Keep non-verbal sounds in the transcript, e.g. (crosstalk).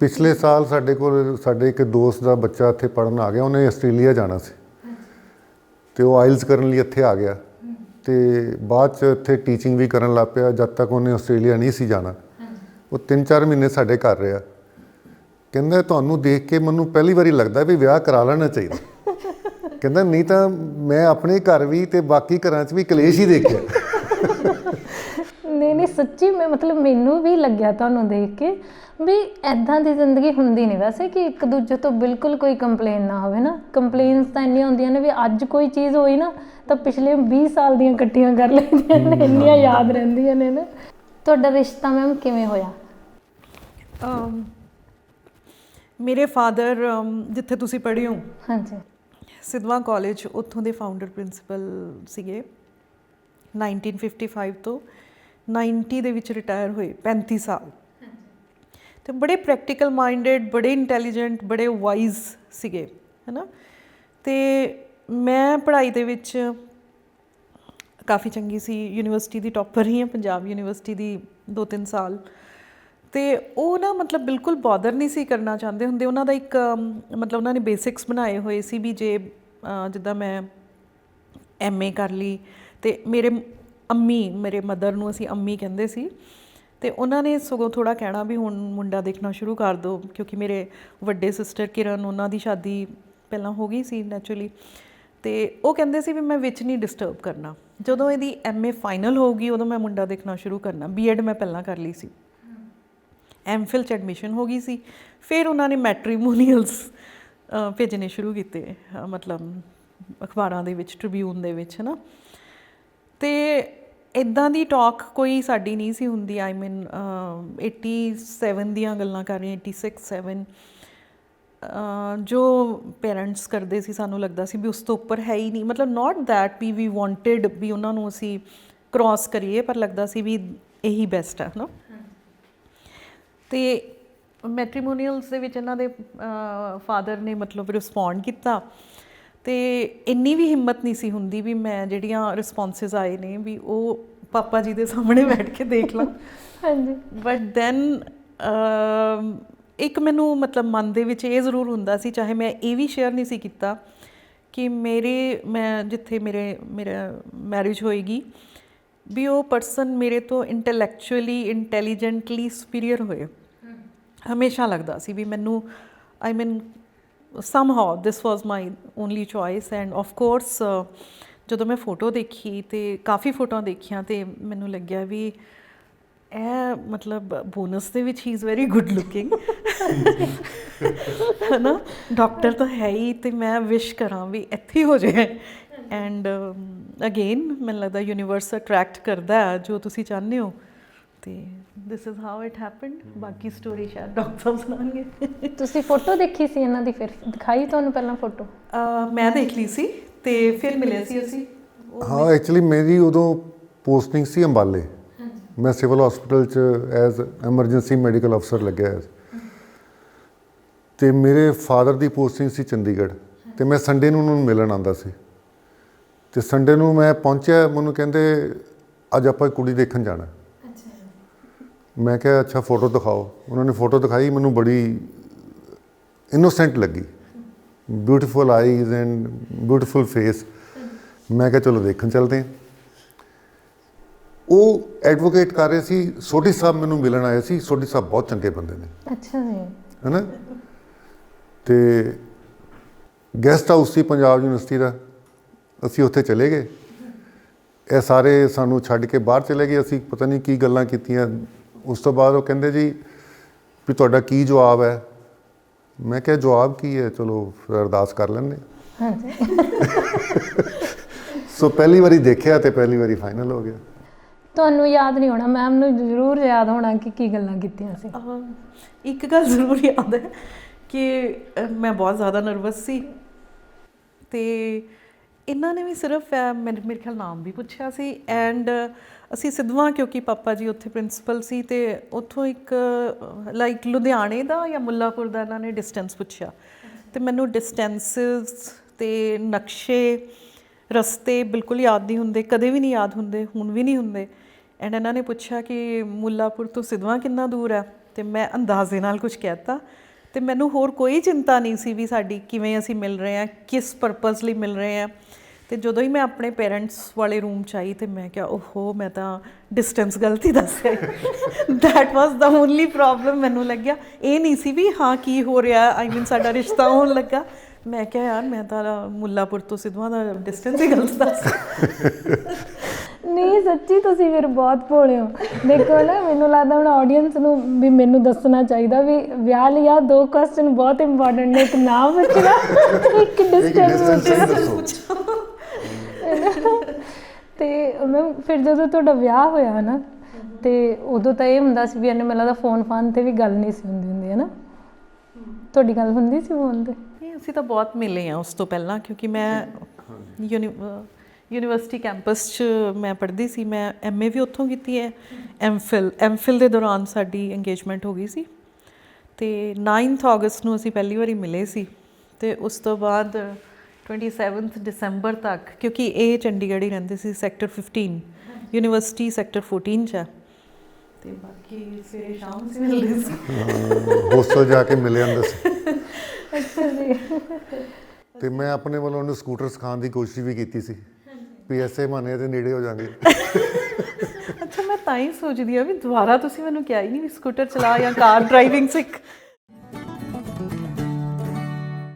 ਪਿਛਲੇ ਸਾਲ ਸਾਡੇ ਕੋਲ ਸਾਡੇ ਇੱਕ ਦੋਸਤ ਦਾ ਬੱਚਾ ਇੱਥੇ ਪੜਨ ਆ ਗਿਆ, ਉਹਨੇ ਆਸਟ੍ਰੇਲੀਆ ਜਾਣਾ ਸੀ। ਤੇ ਉਹ ਆਇਲਸ ਕਰਨ ਲਈ ਇੱਥੇ ਆ ਗਿਆ। ਤੇ ਬਾਅਦ ਚ ਇੱਥੇ ਟੀਚਿੰਗ ਵੀ ਕਰਨ ਲੱਗ ਪਿਆ, ਜਦ ਤੱਕ ਉਹਨੇ ਆਸਟ੍ਰੇਲੀਆ ਨਹੀਂ ਸੀ ਜਾਣਾ। ਉਹ 3-4 ਮਹੀਨੇ ਸਾਡੇ ਘਰ ਰਿਹਾ। ਕਹਿੰਦਾ, ਤੁਹਾਨੂੰ ਦੇਖ ਕੇ ਮੈਨੂੰ ਪਹਿਲੀ ਵਾਰੀ ਲੱਗਦਾ ਵੀ ਵਿਆਹ ਕਰਾ ਲੈਣਾ ਚਾਹੀਦਾ। ਕਹਿੰਦਾ, ਨਹੀਂ ਤਾਂ ਮੈਂ ਆਪਣੇ ਘਰ ਵੀ ਤੇ ਬਾਕੀ ਘਰਾਂ 'ਚ ਵੀ ਕਲੇਸ਼ ਹੀ ਦੇਖਿਆ। ਨਹੀਂ ਨਹੀਂ, ਸੱਚੀ ਮੈਂ ਮਤਲਬ ਮੈਨੂੰ ਵੀ ਲੱਗਿਆ ਤੁਹਾਨੂੰ ਦੇਖ ਕੇ। ਵੀ ਐਦਾਂ ਦੀ ਜ਼ਿੰਦਗੀ ਹੁੰਦੀ ਨਹੀਂ ਵੈਸੇ ਕਿ ਇੱਕ ਦੂਜੇ ਤੋਂ ਬਿਲਕੁਲ ਕੋਈ ਕੰਪਲੇਨ ਨਾ ਹੋਵੇ ਨਾ। ਕੰਪਲੇਨਸ ਤਾਂ ਇੰਨੀਆਂ ਹੁੰਦੀਆਂ ਨੇ ਵੀ ਅੱਜ ਕੋਈ ਚੀਜ਼ ਹੋਈ ਨਾ ਤਾਂ ਪਿਛਲੇ 20 ਸਾਲ ਦੀਆਂ ਇਕੱਠੀਆਂ ਕਰ ਲੈਂਦੀਆਂ ਨੇ ਇੰਨੀਆਂ ਯਾਦ ਰਹਿੰਦੀਆਂ ਨੇ ਨਾ। ਤੁਹਾਡਾ ਰਿਸ਼ਤਾ ਮੈਮ ਕਿਵੇਂ ਹੋਇਆ? ਮੇਰੇ ਫਾਦਰ ਜਿੱਥੇ ਤੁਸੀਂ ਪੜ੍ਹੇ ਹੋ ਹਾਂਜੀ। ਸਿਧਵਾ ਕਾਲਜ ਉੱਥੋਂ ਦੇ ਫਾਊਂਡਰ ਪ੍ਰਿੰਸੀਪਲ ਸੀਗੇ। 1955 ਤੋਂ 90 ਦੇ ਵਿੱਚ ਰਿਟਾਇਰ ਹੋਏ 35 ਸਾਲ। ਤੇ ਬੜੇ ਪ੍ਰੈਕਟੀਕਲ ਮਾਈਂਡਡ ਬੜੇ ਇੰਟੈਲੀਜੈਂਟ ਬੜੇ ਵਾਈਜ਼ ਸੀਗੇ, ਹੈਨਾ? ਤੇ ਮੈਂ ਪੜ੍ਹਾਈ ਦੇ ਵਿੱਚ ਕਾਫੀ ਚੰਗੀ ਸੀ, ਯੂਨੀਵਰਸਿਟੀ ਦੀ ਟੌਪਰ ਹੀ ਹਾਂ, ਪੰਜਾਬ ਯੂਨੀਵਰਸਿਟੀ ਦੀ 2-3 ਸਾਲ। ਤੇ ਉਹ ਨਾ ਮਤਲਬ ਬਿਲਕੁਲ ਬਾਦਰ ਨਹੀਂ ਸੀ ਕਰਨਾ ਚਾਹੁੰਦੇ ਹੁੰਦੇ, ਉਹਨਾਂ ਦਾ ਇੱਕ ਮਤਲਬ ਉਹਨਾਂ ਨੇ ਬੇਸਿਕਸ ਬਣਾਏ ਹੋਏ ਸੀ ਵੀ ਜੇ ਜਿੱਦਾਂ ਮੈਂ ਐਮਏ ਕਰ ਲਈ, ਤੇ ਮੇਰੇ ਅੰਮੀ, ਮੇਰੇ ਮਦਰ ਨੂੰ ਅਸੀਂ ਅੰਮੀ ਕਹਿੰਦੇ ਸੀ। ਤੇ ਉਹਨਾਂ ਨੇ ਸਗੋਂ ਥੋੜਾ ਕਹਿਣਾ ਵੀ ਹੁਣ ਮੁੰਡਾ ਦੇਖਣਾ ਸ਼ੁਰੂ ਕਰ ਦਿਓ, ਕਿਉਂਕਿ ਮੇਰੇ ਵੱਡੇ ਸਿਸਟਰ ਕਿਰਨ, ਉਹਨਾਂ ਦੀ ਸ਼ਾਦੀ ਪਹਿਲਾਂ ਹੋ ਗਈ ਸੀ ਨੈਚੁਰਲੀ ਤੇ ਉਹ ਕਹਿੰਦੇ ਸੀ ਵੀ ਮੈਂ ਵਿੱਚ ਨਹੀਂ ਡਿਸਟਰਬ ਕਰਨਾ। ਜਦੋਂ ਇਹਦੀ ਐਮਏ ਫਾਈਨਲ ਹੋਊਗੀ, ਉਦੋਂ ਮੈਂ ਮੁੰਡਾ ਦੇਖਣਾ ਸ਼ੁਰੂ ਕਰਨਾ। ਬੀਐਡ ਮੈਂ ਪਹਿਲਾਂ ਕਰ ਲਈ ਸੀ। ਐਮਫਿਲ ਚ ਐਡਮਿਸ਼ਨ ਹੋ ਗਈ ਸੀ। ਫਿਰ ਉਹਨਾਂ ਨੇ ਮੈਟ੍ਰੀਮੋਨੀਅਲਸ ਭੇਜਣੇ ਸ਼ੁਰੂ ਕੀਤੇ ਮਤਲਬ ਅਖਬਾਰਾਂ ਦੇ ਵਿੱਚ ਟ੍ਰਿਬਿਊਨ ਦੇ ਵਿੱਚ ਹੈ ਨਾ ਤੇ ਇਦਾਂ ਦੀ ਟਾਕ ਕੋਈ ਸਾਡੀ ਨਹੀਂ ਸੀ ਹੁੰਦੀ ਆਈ ਮੀਨ 87 ਦੀਆਂ ਗੱਲਾਂ ਕਰ ਰਹੀ ਹਾਂ 86 7 ਜੋ ਪੇਰੈਂਟਸ ਕਰਦੇ ਸੀ ਸਾਨੂੰ ਲੱਗਦਾ ਸੀ ਵੀ ਉਸ ਤੋਂ ਉੱਪਰ ਹੈ ਹੀ ਨਹੀਂ, ਮਤਲਬ ਨਾਟ ਦੈਟ ਵੀ ਵੀ ਵਾਂਟਡ ਵੀ ਉਹਨਾਂ ਨੂੰ ਅਸੀਂ ਕ੍ਰਾਸ ਕਰੀਏ, ਪਰ ਲੱਗਦਾ ਸੀ ਵੀ ਇਹੀ ਬੈਸਟ ਹੈ ਨਾ ਤੇ ਮੈਟ੍ਰੀਮੋਨੀਅਲਸ ਦੇ ਵਿੱਚ ਇਹਨਾਂ ਦੇ ਫਾਦਰ ਨੇ ਮਤਲਬ ਰਿਸਪੌਂਡ ਕੀਤਾ ਤੇ ਇੰਨੀ ਵੀ ਹਿੰਮਤ ਨਹੀਂ ਸੀ ਹੁੰਦੀ ਵੀ ਮੈਂ ਜਿਹੜੀਆਂ ਰਿਸਪੌਂਸਸ ਆਏ ਨੇ ਵੀ ਉਹ ਪਾਪਾ ਜੀ ਦੇ ਸਾਹਮਣੇ ਬੈਠ ਕੇ ਦੇਖ ਲਾਂ। (laughs) ਹਾਂਜੀ। ਬਟ ਦੈਨ ਇੱਕ ਮੈਨੂੰ ਮਤਲਬ ਮਨ ਦੇ ਵਿੱਚ ਇਹ ਜ਼ਰੂਰ ਹੁੰਦਾ ਸੀ ਚਾਹੇ ਮੈਂ ਇਹ ਵੀ ਸ਼ੇਅਰ ਨਹੀਂ ਸੀ ਕੀਤਾ ਕਿ ਮੇਰੇ ਮੈਂ ਜਿੱਥੇ ਮੇਰੇ ਮੇਰਾ ਮੈਰਿਜ ਹੋਏਗੀ ਵੀ ਉਹ ਪਰਸਨ ਮੇਰੇ ਤੋਂ ਇੰਟੈਲੈਕਚੁਅਲੀ ਇੰਟੈਲੀਜੈਂਟਲੀ ਸੁਪੀਰੀਅਰ ਹੋਏ। ਹਮੇਸ਼ਾ ਲੱਗਦਾ ਸੀ ਵੀ ਮੈਨੂੰ I mean somehow this was my only choice and of course ਜਦੋਂ ਮੈਂ ਫੋਟੋ ਦੇਖੀ ਤੇ ਕਾਫੀ ਫੋਟੋਆਂ ਦੇਖੀਆਂ ਤੇ ਮੈਨੂੰ ਲੱਗਿਆ ਵੀ ਇਹ ਮਤਲਬ ਬੋਨਸ ਦੇ ਵਿੱਚ ਹੀ ਇਜ਼ ਵੈਰੀ ਗੁੱਡ ਲੁਕਿੰਗ ਹਨਾ? ਡਾਕਟਰ ਤਾਂ ਹੈ ਹੀ ਤੇ ਮੈਂ ਵਿਸ਼ ਕਰਾਂ ਵੀ ਇੱਥੇ ਹੋ ਜਾਏ। ਐਂਡ ਅਗੇਨ um, ਮੈਨੂੰ ਲੱਗਦਾ ਯੂਨੀਵਰਸ ਅਟਰੈਕਟ ਕਰਦਾ ਜੋ ਤੁਸੀਂ ਚਾਹੁੰਦੇ ਹੋ। ਤੇ this is how it happened ਬਾਕੀ ਸਟੋਰੀ ਸ਼ਾਇਦ ਡਾਕਟਰ ਸਾਹਿਬ ਸੁਣਾਉਣਗੇ। ਤੁਸੀਂ ਫੋਟੋ ਦੇਖੀ ਸੀ ਇਹਨਾਂ ਦੀ ਫਿਰ? ਦਿਖਾਈ ਤੁਹਾਨੂੰ ਪਹਿਲਾਂ ਫੋਟੋ ਮੈਂ ਦੇਖ ਲਈ ਸੀ ਤੇ ਫਿਰ ਮਿਲੇ ਸੀ ਅਸੀਂ। ਹਾਂ ਐਕਚੁਅਲੀ ਮੇਰੀ ਉਦੋਂ ਪੋਸਟਿੰਗ ਸੀ ਅੰਬਾਲੇ। ਮੈਂ ਸਿਵਲ ਹਸਪੀਟਲ ਚ ਐਜ਼ ਐਮਰਜੈਂਸੀ ਮੈਡੀਕਲ ਅਫਸਰ ਲੱਗਿਆ ਸੀ ਤੇ ਮੇਰੇ ਫਾਦਰ ਦੀ ਪੋਸਟਿੰਗ ਸੀ ਚੰਡੀਗੜ੍ਹ। ਤੇ ਮੈਂ ਸੰਡੇ ਨੂੰ ਉਹਨੂੰ ਮਿਲਣ ਆਂਦਾ ਸੀ। ਤੇ ਸੰਡੇ ਨੂੰ ਮੈਂ ਪਹੁੰਚਿਆ ਮੈਨੂੰ ਕਹਿੰਦੇ ਅੱਜ ਆਪਾਂ ਕੁੜੀ ਦੇਖਣ ਜਾਣਾ। ਮੈਂ ਕਿਹਾ ਅੱਛਾ ਫੋਟੋ ਦਿਖਾਓ। ਉਹਨਾਂ ਨੇ ਫੋਟੋ ਦਿਖਾਈ ਮੈਨੂੰ ਬੜੀ ਇਨੋਸੈਂਟ ਲੱਗੀ। Beautiful eyes and beautiful face ਮੈਂ ਕਿਹਾ ਚਲੋ ਦੇਖਣ ਚੱਲਦੇ ਹਾਂ ਉਹ ਐਡਵੋਕੇਟ ਕਰ ਰਹੇ ਸੀ ਸੋਢੀ ਸਾਹਿਬ ਮੈਨੂੰ ਮਿਲਣ ਆਏ ਸੀ। ਸੋਢੀ ਸਾਹਿਬ ਬਹੁਤ ਚੰਗੇ ਬੰਦੇ ਨੇ। ਅੱਛਾ ਜੀ। ਹੈਨਾ? ਤੇ ਗੈਸਟ ਹਾਊਸ ਸੀ ਪੰਜਾਬ ਯੂਨੀਵਰਸਿਟੀ ਦਾ। ਅਸੀਂ ਉੱਥੇ ਚਲੇ ਗਏ। ਇਹ ਸਾਰੇ ਸਾਨੂੰ ਛੱਡ ਕੇ ਬਾਹਰ ਚਲੇ ਗਏ। ਅਸੀਂ ਪਤਾ ਨਹੀਂ ਕੀ ਗੱਲਾਂ ਕੀਤੀਆਂ। ਉਸ ਤੋਂ ਬਾਅਦ ਉਹ ਕਹਿੰਦੇ ਜੀ ਵੀ ਤੁਹਾਡਾ ਕੀ ਜਵਾਬ ਹੈ? ਮੈਂ ਕਿਹਾ ਜਵਾਬ ਕੀ ਹੈ? ਚਲੋ ਫਿਰ ਅਰਦਾਸ ਕਰ ਲੈਂਦੇ ਹਾਂ। ਹਾਂਜੀ। (laughs) ਸੋ ਪਹਿਲੀ ਵਾਰੀ ਦੇਖਿਆ ਤੇ ਪਹਿਲੀ ਵਾਰੀ ਫਾਈਨਲ ਹੋ ਗਿਆ। ਤੁਹਾਨੂੰ ਯਾਦ ਨਹੀਂ ਹੋਣਾ ਮੈਮ ਨੂੰ ਜ਼ਰੂਰ ਯਾਦ ਹੋਣਾ ਕਿ ਕੀ ਗੱਲਾਂ ਕੀਤੀਆਂ ਸੀ। ਇੱਕ ਗੱਲ ਜ਼ਰੂਰ ਯਾਦ ਹੈ ਕਿ ਮੈਂ ਬਹੁਤ ਜ਼ਿਆਦਾ ਨਰਵਸ ਸੀ ਤੇ ਇਹਨਾਂ ਨੇ ਵੀ ਸਿਰਫ ਮੇਰੇ ਖਿਆਲ ਨਾਮ ਵੀ ਪੁੱਛਿਆ ਸੀ ਐਂਡ ਅਸੀਂ ਸਿੱਧਵਾਂ ਕਿਉਂਕਿ ਪਾਪਾ ਜੀ ਉੱਥੇ ਪ੍ਰਿੰਸੀਪਲ ਸੀ ਤੇ ਉੱਥੋਂ ਇੱਕ ਲਾਈਕ ਲੁਧਿਆਣੇ ਦਾ ਜਾਂ ਮੁੱਲਾਪੁਰ ਦਾ ਇਹਨਾਂ ਨੇ ਡਿਸਟੈਂਸ ਪੁੱਛਿਆ। ਤੇ ਮੈਨੂੰ ਡਿਸਟੈਂਸਸ ਤੇ ਨਕਸ਼ੇ, ਰਸਤੇ ਬਿਲਕੁਲ ਯਾਦ ਨਹੀਂ ਹੁੰਦੇ, ਕਦੇ ਵੀ ਨਹੀਂ ਯਾਦ ਹੁੰਦੇ, ਹੁਣ ਵੀ ਨਹੀਂ ਹੁੰਦੇ। ਐਂਡ ਇਹਨਾਂ ਨੇ ਪੁੱਛਿਆ ਕਿ ਮੁੱਲਾਪੁਰ ਤੋਂ ਸਿੱਧਵਾਂ ਕਿੰਨਾ ਦੂਰ ਹੈ? ਤੇ ਮੈਂ ਅੰਦਾਜ਼ੇ ਨਾਲ ਕੁਝ ਕਹਿਤਾ। ਤੇ ਮੈਨੂੰ ਹੋਰ ਕੋਈ ਚਿੰਤਾ ਨਹੀਂ ਸੀ ਵੀ ਸਾਡੀ ਕਿਵੇਂ ਅਸੀਂ ਮਿਲ ਰਹੇ ਹਾਂ, ਕਿਸ ਪਰਪਸ ਲਈ ਮਿਲ ਰਹੇ ਹਾਂ। ਤੇ ਜਦੋਂ ਹੀ ਮੈਂ ਆਪਣੇ ਪੇਰੈਂਟਸ ਵਾਲੇ ਰੂਮ ਚ ਆਈ ਤੇ ਮੈਂ ਕਿਹਾ ਓਹੋ ਮੈਂ ਤਾਂ ਡਿਸਟੈਂਸ ਗਲਤੀ ਦੱਸਿਆ that was the only problem ਮੈਨੂੰ ਲੱਗਿਆ। ਇਹ ਨਹੀਂ ਸੀ ਵੀ ਹਾਂ ਕੀ ਹੋ ਰਿਹਾ ਆਈ ਮੀਨ ਸਾਡਾ ਰਿਸ਼ਤਾ ਹੋਣ ਲੱਗਾ। ਮੈਂ ਕਿਹਾ ਯਾਰ ਮੈਂ ਤਾਂ ਮੁੱਲਾਪੁਰ ਤੋਂ ਸਿੱਧਵਾਂ ਦਾ ਡਿਸਟੈਂਸ ਹੀ ਗਲਤ ਦੱਸ ਨਹੀਂ ਸੱਚੀ ਤੁਸੀਂ ਫਿਰ ਬਹੁਤ ਭੋਲੇ ਹੋ। ਦੇਖੋ ਨਾ ਮੈਨੂੰ ਲੱਗਦਾ ਹੁਣ ਆਡੀਅנס ਨੂੰ ਵੀ ਮੈਨੂੰ ਦੱਸਣਾ ਚਾਹੀਦਾ ਵੀ ਵਿਆਹ ਲਈ ਆ ਦੋ ਕੁਐਸਚਨ ਬਹੁਤ ਇੰਪੋਰਟੈਂਟ ਨੇ। ਇੱਕ ਨਾਮ ਪੁੱਛਣਾ ਇੱਕ ਡਿਸਟੈਂਸ ਪੁੱਛਣਾ। ਮੈਮ ਫਿਰ ਜਦੋਂ ਤੁਹਾਡਾ ਵਿਆਹ ਹੋਇਆ ਨਾ ਤੇ ਉਦੋਂ ਤਾਂ ਇਹ ਹੁੰਦਾ ਸੀ ਵੀ ਇਹਨੇ ਮੈਨੂੰ ਲੱਗਦਾ ਫੋਨ ਫਾਨ ਤੇ ਵੀ ਗੱਲ ਨਹੀਂ ਸੀ ਹੁੰਦੀ ਹੁੰਦੀ ਹੈ ਨਾ ਤੁਹਾਡੀ ਗੱਲ ਹੁੰਦੀ ਸੀ ਫੋਨ ਤੇ? ਨਹੀਂ, ਅਸੀਂ ਤਾਂ ਬਹੁਤ ਮਿਲੇ ਆ ਉਸ ਤੋਂ ਪਹਿਲਾਂ, ਕਿਉਂਕਿ ਮੈਂ ਯੂਨੀ ਯੂਨੀਵਰਸਿਟੀ ਕੈਂਪਸ 'ਚ ਮੈਂ ਪੜ੍ਹਦੀ ਸੀ, ਮੈਂ ਐਮਏ ਵੀ ਉੱਥੋਂ ਕੀਤੀ ਹੈ ਐਮਫਿਲ ਐਮਫਿਲ ਦੇ ਦੌਰਾਨ ਸਾਡੀ ਇੰਗੇਜਮੈਂਟ ਹੋ ਗਈ ਸੀ। ਤੇ 9th ਅਗਸਤ ਨੂੰ ਅਸੀਂ ਪਹਿਲੀ ਵਾਰੀ ਮਿਲੇ ਸੀ, ਤੇ ਉਸ ਤੋਂ ਬਾਅਦ 27th ਦਸੰਬਰ ਤੱਕ ਕਿਉਂਕਿ ਇਹ ਚੰਡੀਗੜ੍ਹ ਹੀ ਰਹਿੰਦੇ ਸੀ ਸੈਕਟਰ 15 ਯੂਨੀਵਰਸਿਟੀ ਸੈਕਟਰ 14 ਚ ਹੈ ਤੇ ਬਾਕੀ ਸਵੇਰੇ ਸ਼ਾਮ ਅਸੀਂ ਮਿਲਦੇ ਸੀ। ਹੋਸਟਲ ਜਾ ਕੇ ਮਿਲੇ ਅੰਦਰ ਸੀ। ਅੱਛਾ ਜੀ। ਤੇ ਮੈਂ ਆਪਣੇ ਵੱਲੋਂ ਉਹਨੂੰ ਸਕੂਟਰ ਸਿਖਾਉਣ ਦੀ ਕੋਸ਼ਿਸ਼ ਵੀ ਕੀਤੀ ਸੀ। ਵੀ ਐਸੇ ਬਹਾਨੇ ਦੇ ਨੇੜੇ ਹੋ ਜਾਾਂਗੇ। ਅੱਛਾ ਮੈਂ ਤਾਂ ਹੀ ਸੋਚਦੀ ਆ ਵੀ ਦੁਬਾਰਾ ਤੁਸੀਂ ਮੈਨੂੰ ਕਿਹਾ ਹੀ ਨਹੀਂ ਵੀ ਸਕੂਟਰ ਚਲਾ ਜਾਂ ਕਾਰ ਡਰਾਈਵਿੰਗ ਸਿੱਖ।